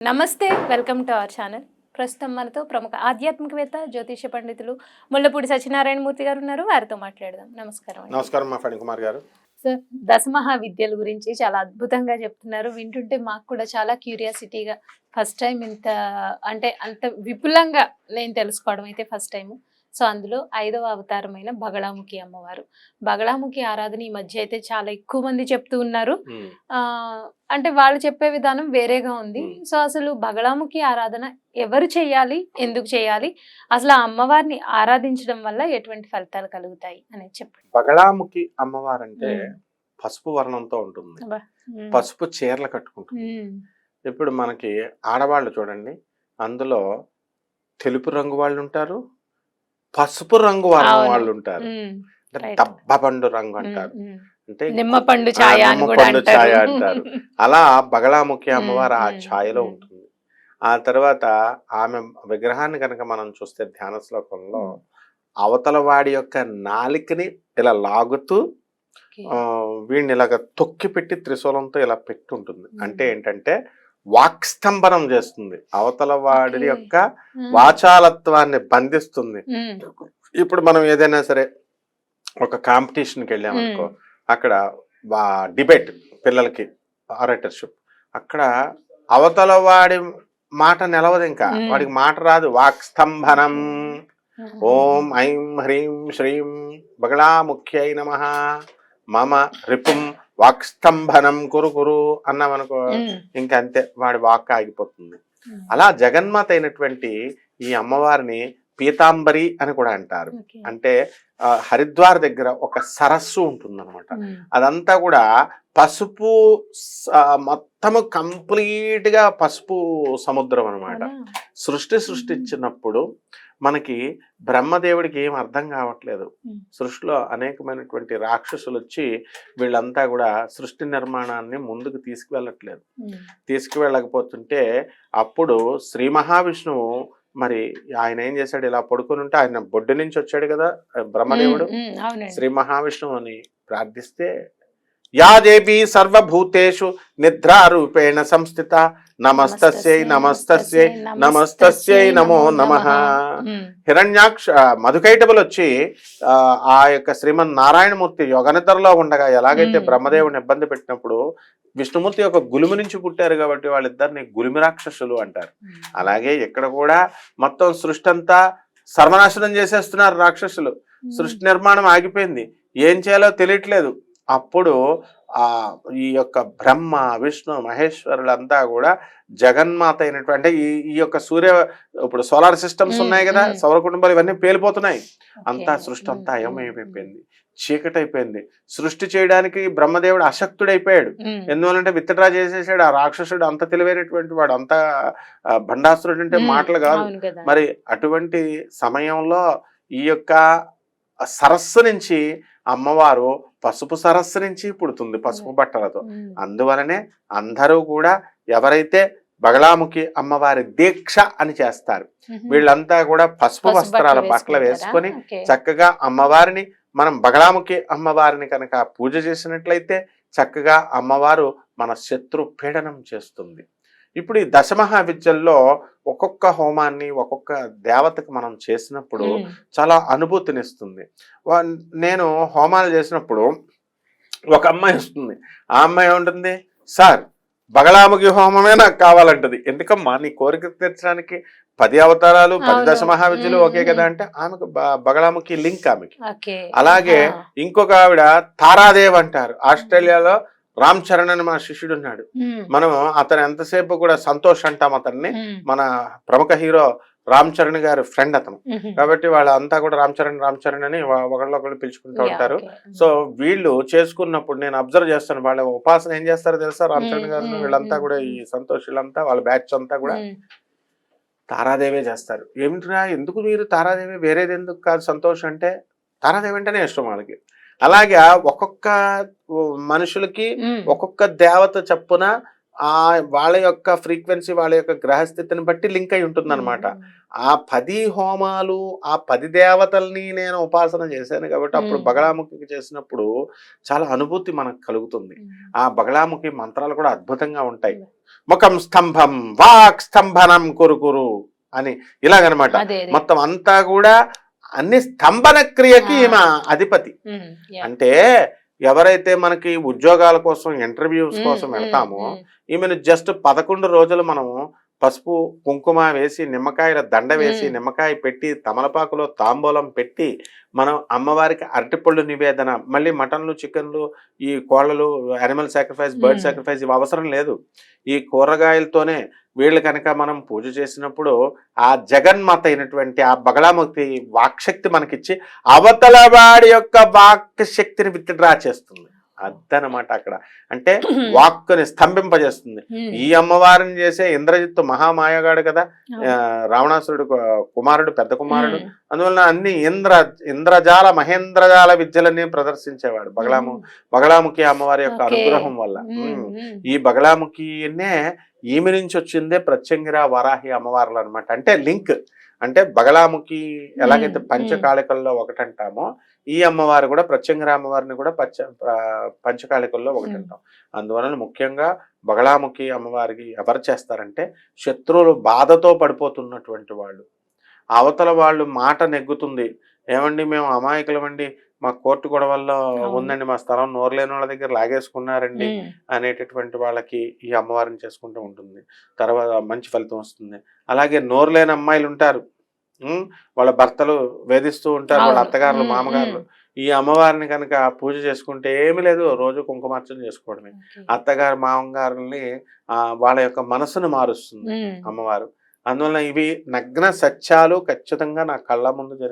నమస్తే welcome to our channel. ప్రస్తుతం మనతో ప్రముఖ ఆధ్యాత్మికవేత్త జ్యోతిష పండితులు ముల్లపూడి సత్యనారాయణ మూర్తి గారు ఉన్నారు. వారితో మాట్లాడదాం. నమస్కారం అండి. నమస్కారం మా ఫణి కుమార్ గారు. సార్ దశమహా విద్యల గురించి చాలా అద్భుతంగా చెప్తున్నారు. వింటుంటే మాకు కూడా చాలా క్యూరియాసిటీగా ఫస్ట్ టైం ఇంత అంటే అంత విపులంగా నేను తెలుసుకోవడం అయితే ఫస్ట్ టైం సో అందులో ఐదవ అవతారమైన బగళాముఖి అమ్మవారు. బగళాముఖి ఆరాధన ఈ మధ్య అయితే చాలా ఎక్కువ మంది చెప్తూ ఉన్నారు. ఆ అంటే వాళ్ళు చెప్పే విధానం వేరేగా ఉంది. సో అసలు బగళాముఖి ఆరాధన ఎవరు చేయాలి? ఎందుకు చేయాలి? అసలు ఆ అమ్మవారిని ఆరాధించడం వల్ల ఎటువంటి ఫలితాలు కలుగుతాయి? అనేది చెప్పండి. బగళాముఖి అమ్మవారు అంటే. పసుపు వర్ణంతో ఉంటుంది. పసుపు చీరలు కట్టుకుంటుంది. ఇప్పుడు మనకి ఆడవాళ్ళు చూడండి అందులో తెలుపు రంగు వాళ్ళు ఉంటారు పసుపు రంగు వర్ణం. వాళ్ళు ఉంటారు Right. దబ్బపండు రంగు అంటారు. అంటే నిమ్మపండు ఛాయ నిమ్మపండు ఛాయ అంటారు. అలా బగళాముఖి అమ్మవారు ఆ. ఛాయలో. ఉంటుంది ఆ తర్వాత ఆమె విగ్రహాన్ని కనుక మనం చూస్తే ధ్యాన శ్లోకంలో. అవతల వాడి యొక్క నాలికని ఇలా లాగుతూ వీడిని ఇలాగ తొక్కి పెట్టి త్రిశూలంతో ఇలా పెట్టి ఉంటుంది. అంటే ఏంటంటే వాక్స్తంభనం చేస్తుంది అవతల వాడి. యొక్క. వాచాలత్వాన్ని బంధిస్తుంది. ఇప్పుడు మనం ఏదైనా సరే ఒక కాంపిటీషన్కి వెళ్ళామనుకో. అక్కడ డిబేట్ పిల్లలకి ఆరేటర్షిప్ అక్కడ అవతల వాడి మాట నిలవదు ఇంకా. వాడికి మాట రాదు వాక్స్తంభనం. ఓం ఐం హ్రీం శ్రీం బగళాముఖ్యై నమ మమ రిపుం వాక్స్తంభనం కురు కురు అన్నామనుకో మ్మ్. ఇంకా అంతే వాడి వాక్ ఆగిపోతుంది. అలా జగన్మాత అయినటువంటి ఈ అమ్మవారిని పీతాంబరి అని కూడా అంటారు. అంటే హరిద్వార్ దగ్గర ఒక సరస్సు ఉంటుందన్నమాట మ్మ్. అదంతా కూడా పసుపు మొత్తము కంప్లీట్గా పసుపు సముద్రం అన్నమాట అవునా? సృష్టి సృష్టించినప్పుడు మనకి బ్రహ్మదేవుడికి ఏం అర్థం కావట్లేదు. సృష్టిలో అనేకమైనటువంటి రాక్షసులు వచ్చి వీళ్ళంతా కూడా సృష్టి నిర్మాణాన్ని ముందుకు తీసుకువెళ్ళట్లేదు. తీసుకువెళ్ళకపోతుంటే అప్పుడు శ్రీ మహావిష్ణువు మరి ఆయన ఏం చేశాడు? ఇలా పడుకొని ఉంటే ఆయన బొడ్డు నుంచి వచ్చాడు కదా బ్రహ్మదేవుడు. శ్రీ మహావిష్ణువు అని ప్రార్థిస్తే యా దేవి సర్వభూతేషు నిద్రారూపేణ సంస్థిత నమస్తస్యై నమస్తస్యై నమస్తస్యై నమో నమః. హిరణ్యాక్ష మధుకైటబులు వచ్చి ఆ, యొక్క శ్రీమన్ నారాయణమూర్తి యోగనిద్రలో ఉండగా ఎలాగైతే. బ్రహ్మదేవుని ఇబ్బంది పెట్టినప్పుడు విష్ణుమూర్తి యొక్క గులిమి నుంచి పుట్టారు కాబట్టి వాళ్ళిద్దరిని గులిమి రాక్షసులు అంటారు. అలాగే ఇక్కడ కూడా మొత్తం సృష్టి అంతా సర్వనాశనం చేసేస్తున్నారు రాక్షసులు. సృష్టి నిర్మాణం ఆగిపోయింది. ఏం చేయాలో తెలియట్లేదు. అప్పుడు ఆ ఈ యొక్క బ్రహ్మ విష్ణు మహేశ్వరులంతా కూడా జగన్మాత అయినటువంటి అంటే ఈ ఈ యొక్క సూర్య ఇప్పుడు సోలార్ సిస్టమ్స్ ఉన్నాయి కదా. సౌర కుటుంబాలు ఇవన్నీ పేలిపోతున్నాయి. అంతా సృష్టి అంతా. అయమైపోయింది చీకటి అయిపోయింది సృష్టి చేయడానికి బ్రహ్మదేవుడు అశక్తుడైపోయాడు మ్మ్. ఎందువలంటే విత్డ్రా చేసేసాడు ఆ రాక్షసుడు అంత తెలివైనటువంటి వాడు అంత భండాసురుడు అంటే. మాటలు కదా. మరి అటువంటి సమయంలో ఈ యొక్క సరస్సు నుంచి అమ్మవారు పసుపు సరస్సు నుంచి పుడుతుంది పసుపు బట్టలతో. అందువలనే అందరూ కూడా ఎవరైతే బగళాముఖి అమ్మవారి దీక్ష అని చేస్తారు. వీళ్ళంతా కూడా పసుపు వస్త్రాల బట్టలు? వేసుకొని. చక్కగా అమ్మవారిని మనం బగళాముఖి అమ్మవారిని కనుక పూజ చేసినట్లయితే చక్కగా అమ్మవారు మన శత్రు పీడనం చేస్తుంది ఇప్పుడు ఈ దశమహా విద్యల్లో ఒక్కొక్క హోమాన్ని ఒక్కొక్క దేవతకు మనం చేసినప్పుడు. చాలా అనుభూతినిస్తుంది. నేను హోమాలు చేసినప్పుడు ఒక అమ్మాయి వస్తుంది. ఆ అమ్మాయి ఉంటుంది సార్ బగళాముఖి హోమమే నాకు కావాలంటది. ఎందుకమ్మా? నీ కోరిక తీర్చడానికి పది అవతారాలు పది. దశ మహావిద్యలు ఒకే కదా అంటే ఆమెకు బ- బగళాముఖి లింక్ ఆమెకి. అలాగే. ఇంకొక ఆవిడ తారాదేవ్ అంటారు. ఆస్ట్రేలియాలో రామ్ చరణ్ అని మా శిష్యుడు ఉన్నాడు. మనం అతను ఎంతసేపు కూడా సంతోష్ అంటాం అతన్ని. మన ప్రముఖ హీరో రామ్ చరణ్ గారి ఫ్రెండ్ అతను. కాబట్టి వాళ్ళంతా కూడా రామ్ చరణ్ రామ్ చరణ్ అని ఒకళ్ళొకళ్ళు పిలుచుకుంటూ ఉంటారు. సో వీళ్ళు చేసుకున్నప్పుడు నేను అబ్జర్వ్ చేస్తాను వాళ్ళ ఉపాసన ఏం చేస్తారో తెలుసా రామ్ చరణ్ గారు వీళ్ళంతా కూడా ఈ సంతోష్ వీళ్ళంతా వాళ్ళ బ్యాచ్ అంతా కూడా. తారాదేవే చేస్తారు ఏమిటిరా ఎందుకు మీరు తారాదేవి వేరేది ఎందుకు కాదు సంతోష్ అంటే తారాదేవి అంటేనే ఇష్టం వాళ్ళకి అలాగే ఒక్కొక్క మనుషులకి. ఒక్కొక్క దేవత చప్పున ఆ వాళ్ళ యొక్క ఫ్రీక్వెన్సీ వాళ్ళ యొక్క గ్రహస్థితిని బట్టి లింక్ అయి ఉంటుంది ఆ పది హోమాలు ఆ పది దేవతల్ని నేను ఉపాసన చేశాను కాబట్టి అప్పుడు. బగళాముఖికి చేసినప్పుడు చాలా అనుభూతి మనకు కలుగుతుంది ఆ బగళాముఖి మంత్రాలు కూడా అద్భుతంగా ఉంటాయి. ముఖం స్తంభం వాక్ స్తంభనం కురుకురు అని ఇలాగనమాట. మొత్తం అంతా కూడా అన్ని స్తంభన క్రియకి. ఈమె అధిపతి. అంటే ఎవరైతే మనకి ఉద్యోగాల కోసం ఇంటర్వ్యూస్ కోసం వెళ్తామో. ఈమెను జస్ట్ పదకొండు రోజులు మనము పసుపు కుంకుమ వేసి నిమ్మకాయల దండ వేసి మ్మ్. నిమ్మకాయ పెట్టి తమలపాకులో తాంబూలం పెట్టి మనం అమ్మవారికి అరటిపళ్ళు నివేదన మళ్ళీ మటన్లు చికెన్లు ఈ కోళ్ళలు యానిమల్ సాక్రిఫైస్ బర్డ్. సాక్రిఫైస్ ఇవి అవసరం లేదు ఈ కూరగాయలతోనే వీళ్ళు కనుక మనం పూజ చేసినప్పుడు ఆ జగన్మాత అయినటువంటి ఆ బగళాముక్తి వాక్శక్తి మనకిచ్చి అవతల వాడి యొక్క వాక్ శక్తిని విత్డ్రా చేస్తుంది అదనమాట అక్కడ. అంటే వాక్కుని స్తంభింపజేస్తుంది. ఈ అమ్మవారిని చేసే ఇంద్రజిత్తు మహామాయగాడు కదా రావణాసురుడు కుమారుడు పెద్ద కుమారుడు. అందువలన అన్ని ఇంద్ర ఇంద్రజాల మహేంద్రజాల విద్యలన్నీ ప్రదర్శించేవాడు బగలాము బగలాముఖి అమ్మవారి యొక్క. అనుగ్రహం వల్ల. ఈ బగలాముఖినే ఈమె నుంచి వచ్చిందే ప్రత్యంగిర వరాహి అమ్మవార్లు అనమాట అంటే లింక్. అంటే బగలాముఖి ఎలాగైతే పంచకాళికల్లో ఒకటంటామో ఈ అమ్మవారు కూడా ప్రత్యంగిర అమ్మవారిని కూడా పంచ ఆ, పంచకాళికల్లో ఒకటంటాం అందువలన ముఖ్యంగా బగలాముఖి అమ్మవారికి ఎవరు చేస్తారంటే శత్రువులు బాధతో పడిపోతున్నటువంటి వాళ్ళు. అవతల వాళ్ళు మాట నెగ్గుతుంది. ఏమండి మేము అమాయకులమండి మా కోర్టు గొడవల్లో. ఉందండి. మా స్థలం నోరులేని వాళ్ళ దగ్గర లాగేసుకున్నారండి అనేటటువంటి వాళ్ళకి ఈ అమ్మవారిని చేసుకుంటూ ఉంటుంది. తర్వాత మంచి ఫలితం వస్తుంది. అలాగే నోరు లేని అమ్మాయిలు ఉంటారు. వాళ్ళ భర్తలు వేధిస్తూ ఉంటారు. వాళ్ళ. అత్తగారులు మామగారులు. ఈ అమ్మవారిని కనుక పూజ చేసుకుంటే ఏమీ లేదు. రోజు కుంకుమార్చన చేసుకోవడమే. అత్తగారు మామగారుల్ని వాళ్ళ యొక్క మనసును మారుస్తుంది. అమ్మవారు. అందువల్ల ఇవి నగ్న సత్యాలు ఖచ్చితంగా నా కళ్ళ ముందు